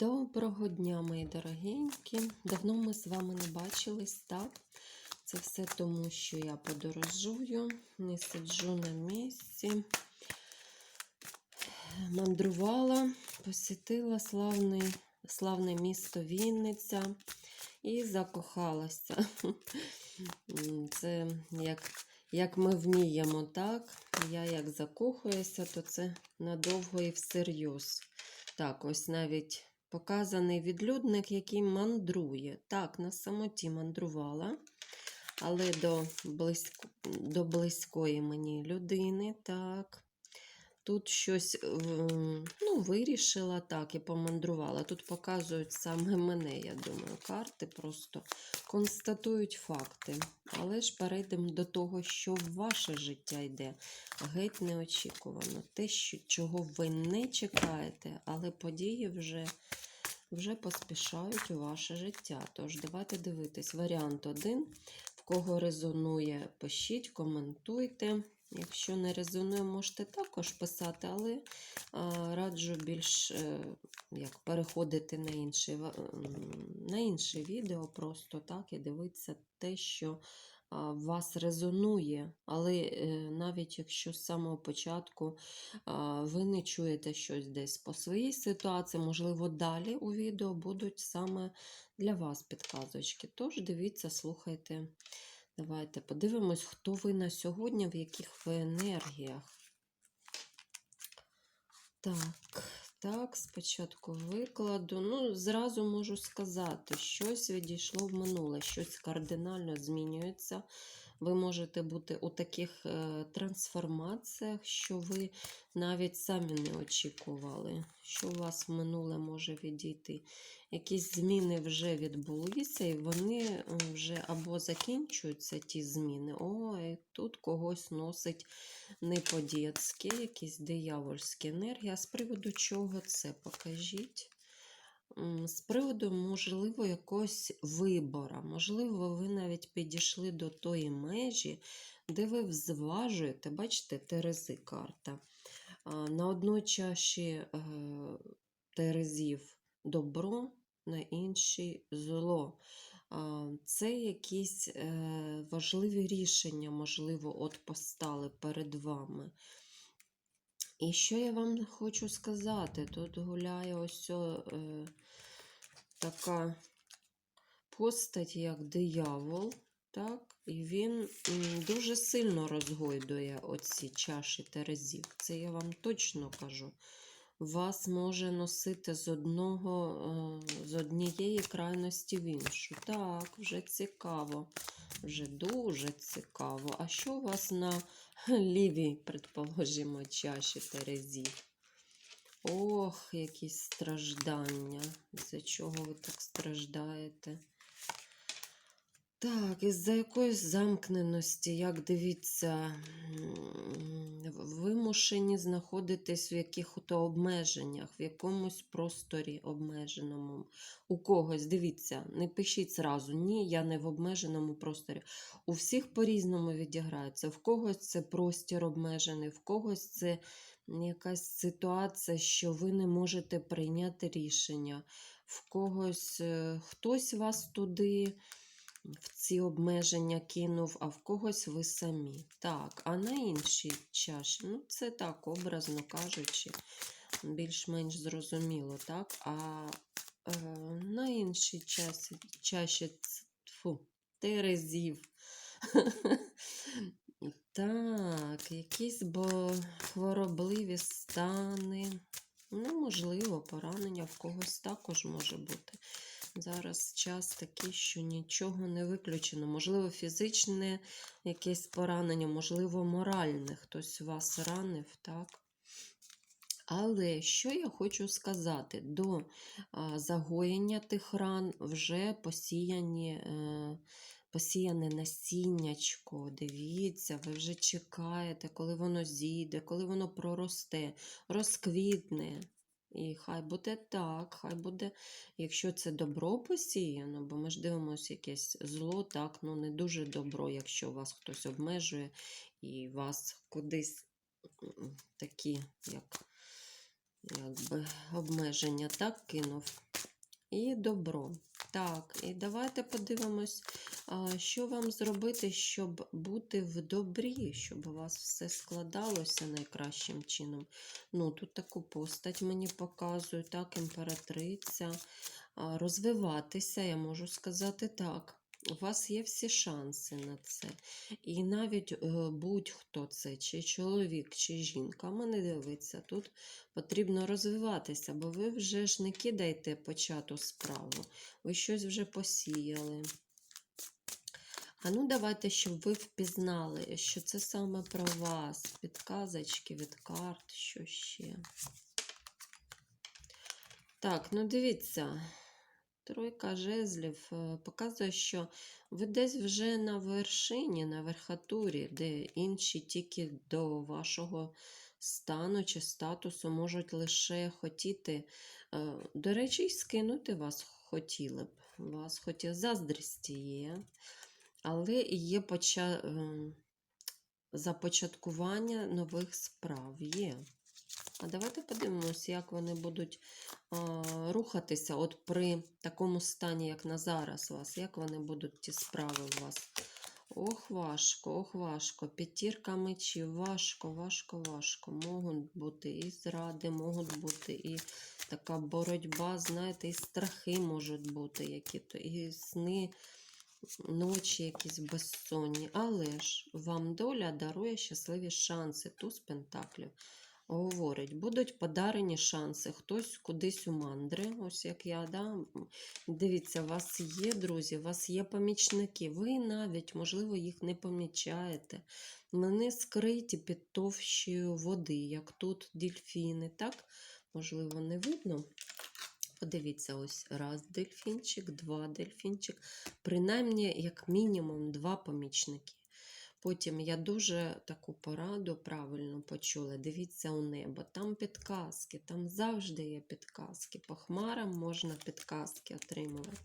Доброго дня, мої дорогенькі. Давно ми з вами не бачились, так? Це все тому, що я подорожую, не сиджу на місці. Мандрувала, посітила славний, славне місто Вінниця і закохалася. Це як, як ми вміємо, так? Я як закохуюся, то це надовго і всерйоз. Так, ось навіть показаний відлюдник, який мандрує. Так, на самоті мандрувала, але до, близько, до близької мені людини. Так. Тут щось ем, ну, вирішила так і помандрувала. Тут показують саме мене, я думаю. Карти просто констатують факти. Але ж перейдемо до того, що в ваше життя йде. Геть неочікувано. Те, що, чого ви не чекаєте, але події вже, вже поспішають у ваше життя. Тож давайте дивитись. Варіант один. В кого резонує, пишіть, коментуйте. Якщо не резонує, можете також писати, але раджу більш е, як переходити на інше, на інше відео, просто так і дивитися те, що в вас резонує. Але е, навіть якщо з самого початку ви не чуєте щось десь по своїй ситуації, можливо, далі у відео будуть саме для вас підказочки. Тож дивіться, слухайте. Давайте подивимось, хто ви на сьогодні, в яких ви енергіях. Так, так, спочатку викладу. Ну, зразу можу сказати, щось відійшло в минуле, щось кардинально змінюється. Ви можете бути у таких е, трансформаціях, що ви навіть самі не очікували, що у вас в минуле може відійти. Якісь зміни вже відбулися, і вони вже або закінчуються ті зміни. Ой, тут когось носить не по-дєцьки, якісь диявольські енергії. А з приводу чого це покажіть? З приводу, можливо, якогось вибора. Можливо, ви навіть підійшли до тої межі, де ви зважуєте, бачите, Терези карта. На одній чаші е, Терезів добро, на іншій зло. Це якісь е, важливі рішення, можливо, от постали перед вами. І що я вам хочу сказати? Тут гуляє ось о, е, така постать, як диявол, так? І він дуже сильно розгойдує оці чаші Терезів. Це я вам точно кажу. Вас може носити з одного, е, з однієї крайності в іншу. Так, вже цікаво. Вже дуже цікаво. А що у вас на лівій, предположимо, чаші Терезів? Ох, якісь страждання. За чого ви так страждаєте? Так, із-за якоїсь замкненості, як дивіться, вимушені знаходитись в яких-то обмеженнях, в якомусь просторі обмеженому. У когось, дивіться, не пишіть зразу, ні, я не в обмеженому просторі. У всіх по-різному відіграється. В когось це простір обмежений, в когось це якась ситуація, що ви не можете прийняти рішення. В когось е, хтось вас туди в ці обмеження кинув, а в когось ви самі. Так, а на іншій чаші, ну це так, образно кажучи, більш-менш зрозуміло, так? А е, на іншій чаші ц- тьфу, терезів. Так, якісь бо хворобливі стани. Ну, можливо, поранення в когось також може бути. Зараз час такий, що нічого не виключено. Можливо, фізичне якесь поранення, можливо, моральне. Хтось вас ранив, так? Але що я хочу сказати, до загоєння тих ран вже посіяні, е, посіяне насіннячко. Дивіться, ви вже чекаєте, коли воно зійде, коли воно проросте, розквітне. І хай буде так, хай буде, якщо це добро посіяно, бо ми ж дивимося якесь зло, так, ну не дуже добро, якщо вас хтось обмежує і вас кудись такі, як якби обмеження, так кинув. І добро. Так, і давайте подивимось, що вам зробити, щоб бути в добрі, щоб у вас все складалося найкращим чином. Ну, тут таку постать мені показують, так, імператриця. Розвиватися, я можу сказати так. У вас є всі шанси на це. І навіть е, будь-хто це, чи чоловік, чи жінка, мене дивиться, тут потрібно розвиватися, бо ви вже ж не кидаєте почату справу, ви щось вже посіяли. А ну давайте, щоб ви впізнали, що це саме про вас. Підказочки від карт, що ще. Так, ну дивіться. Тройка жезлів е, показує, що ви десь вже на вершині, на верхатурі, де інші тільки до вашого стану чи статусу можуть лише хотіти. е, До речі, і скинути вас хотіли б. Вас хотіли заздрісті є, але є поча... ем, започаткування нових справ є. А давайте подивимось, як вони будуть а, рухатися от при такому стані, як на зараз у вас, як вони будуть ті справи у вас. Ох, важко, ох, важко. П'ятірка мечів, важко, важко, важко. Можуть бути і зради, можуть бути і така боротьба, знаєте, і страхи можуть бути, які то, і сни, ночі якісь безсонні. Але ж вам доля дарує щасливі шанси, туз пентаклів говорить, будуть подарені шанси. Хтось кудись у мандри, ось як я. Да? Дивіться, у вас є друзі, у вас є помічники. Ви навіть, можливо, їх не помічаєте. Вони скриті під товщею води, як тут дельфіни. так? Можливо, не видно. Подивіться, ось раз дельфінчик, два дельфінчик. Принаймні, як мінімум, два помічники. Потім я дуже таку пораду правильно почула. Дивіться у небо. Там підказки, там завжди є підказки. По хмарам можна підказки отримувати.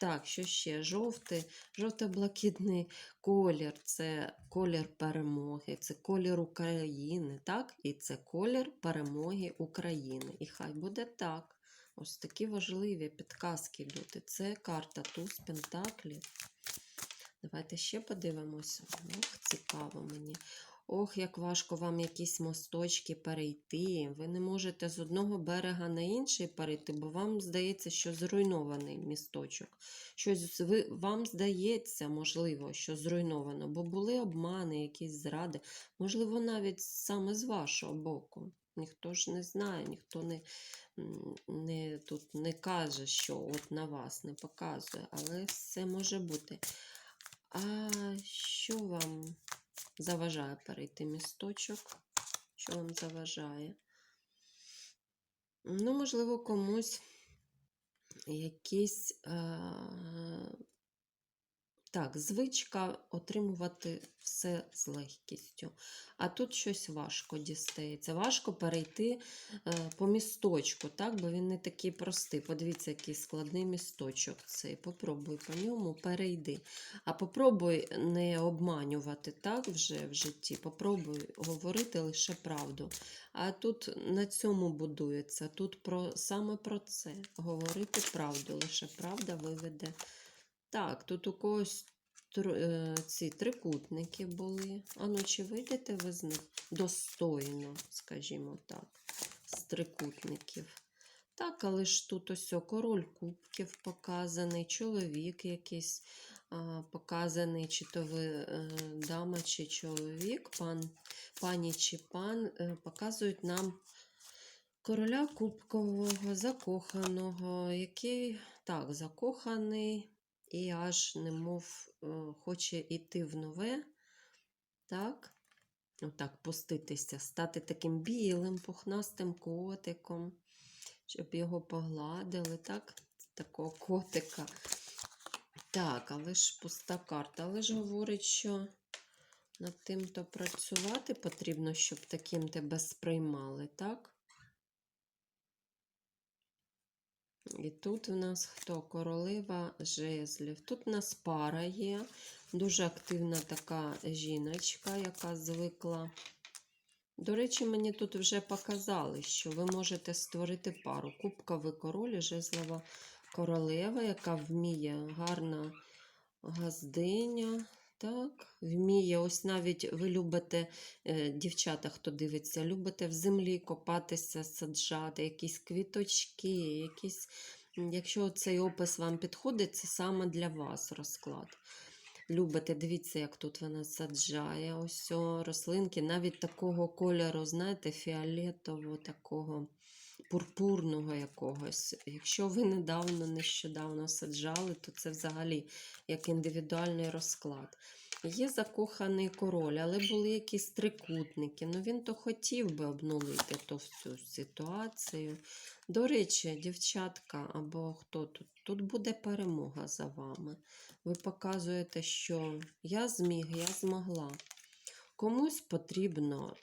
Так, що ще? Жовтий, жовто-блакитний колір це колір перемоги, це колір України, так? І це колір перемоги України. І хай буде так. Ось такі важливі підказки. І Це карта Туз Пентаклів. Давайте ще подивимося. Ох, цікаво мені. Ох, як важко вам якісь мосточки перейти. Ви не можете з одного берега на інший перейти, бо вам здається, що зруйнований місточок. Щось ви, вам здається, можливо, що зруйновано, бо були обмани, якісь зради. Можливо, навіть саме з вашого боку. Ніхто ж не знає, ніхто не, не, тут не каже, що от на вас не показує, але все може бути. А що вам заважає перейти місточок? Що вам заважає? Ну, можливо, комусь якісь так, звичка отримувати все з легкістю. А тут щось важко дістається. Важко перейти е, по місточку, так, бо він не такий простий. Подивіться, який складний місточок цей. Попробуй по ньому перейди. А попробуй не обманювати так вже в житті. Попробуй говорити лише правду. А тут на цьому будується. Тут про, саме про це. Говорити правду. Лише правда виведе. Так, тут у когось е, ці трикутники були. А ну, чи вийдете ви з них достойно, скажімо так, з трикутників? Так, але ж тут ось король кубків показаний, чоловік якийсь а, показаний, чи то ви е, дама, чи чоловік, пан, пані чи пан, е, показують нам короля кубкового, закоханого, який так, закоханий і аж немов е, хоче йти в нове, так, отак пуститися, стати таким білим, пухнастим котиком, щоб його погладили, так, такого котика. Так, але ж пуста карта, але ж говорить, що над тим то працювати потрібно, щоб таким тебе сприймали, так? І тут в нас хто? Королева жезлів. Тут в нас пара є. Дуже активна така жіночка, яка звикла До речі, мені тут вже показали, що ви можете створити пару. Кубковий король і жезлова королева, яка вміє гарна газдиня. Так, вміє, ось навіть ви любите, е, дівчата, хто дивиться, любите в землі копатися, саджати, якісь квіточки, якісь, якщо цей опис вам підходить, це саме для вас розклад. Любите, дивіться, як тут вона саджає. Ось о, рослинки, навіть такого кольору, знаєте, фіолетового, такого пурпурного якогось. Якщо ви недавно, нещодавно саджали, то це взагалі як індивідуальний розклад. Є закоханий король, але були якісь трикутники. Ну він то хотів би обнулити ту всю ситуацію. До речі, дівчатка або хто тут, тут буде перемога за вами. Ви показуєте, що я зміг, я змогла. Комусь потрібно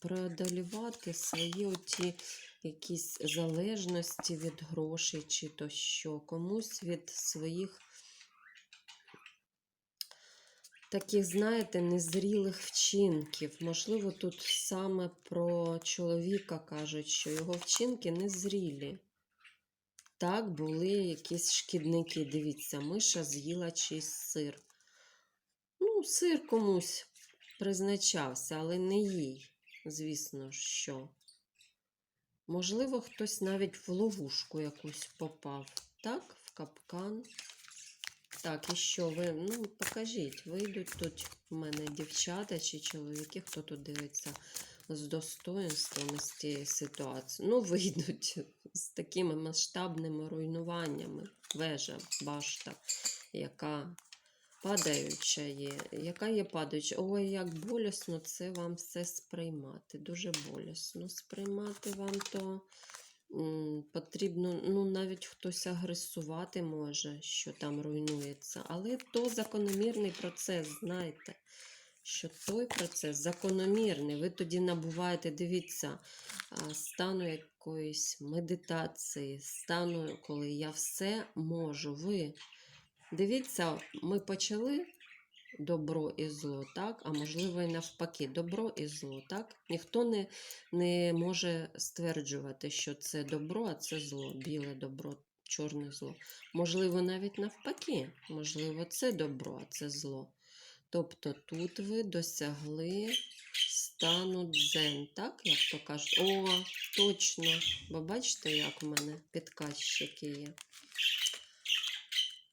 преодолівати свої оті якісь залежності від грошей, чи то що, комусь від своїх таких, знаєте, незрілих вчинків. Можливо, тут саме про чоловіка кажуть, що його вчинки незрілі. Так, були якісь шкідники. Дивіться, миша з'їла чийсь сир. Ну, сир комусь призначався, але не їй, звісно що. Можливо, хтось навіть в ловушку якусь попав. Так, в капкан. Так, і що ви? Ну, покажіть, вийдуть тут в мене дівчата чи чоловіки, хто тут дивиться з достоинством з цієї ситуації. Ну, вийдуть з такими масштабними руйнуваннями. Вежа, башта, яка падаюча є. Яка є падаюча? Ой, як болісно це вам все сприймати. Дуже болісно сприймати вам то. Потрібно, ну, навіть хтось агресувати може, що там руйнується. Але то закономірний процес, знаєте, що той процес закономірний. Ви тоді набуваєте, дивіться, стану якоїсь медитації, стану, коли я все можу. Ви дивіться, ми почали добро і зло, так? А можливо, і навпаки, добро і зло, так? Ніхто не, не може стверджувати, що це добро, а це зло, біле добро, чорне зло. Можливо, навіть навпаки, можливо, це добро, а це зло. Тобто тут ви досягли стану дзен, так, як то кажуть. О, точно. Бо бачите, як в мене підказчики є.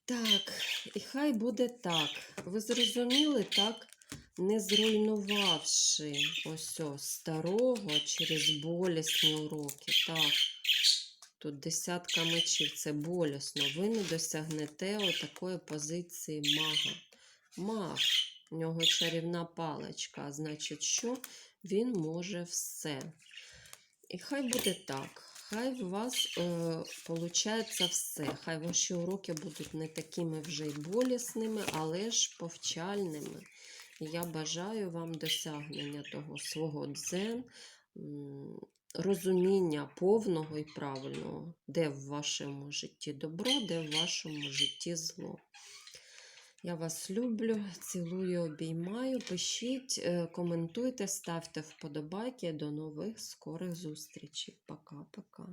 Так, і хай буде так. Ви зрозуміли, так? Не зруйнувавши ось о, старого через болісні уроки. Так. Тут десятка мечів, це болісно. Ви не досягнете отакої позиції мага. Маг, у нього чарівна паличка, а значить, що він може все. І хай буде так. Хай у вас е, все. Хай ваші уроки будуть не такими вже й болісними, але ж повчальними. Я бажаю вам досягнення того свого дзен, розуміння повного і правильного, де в вашому житті добро, де в вашому житті зло. Я вас люблю, цілую, обіймаю. Пишіть, е, коментуйте, ставте вподобайки. До нових скорих зустрічей. Пока-пока.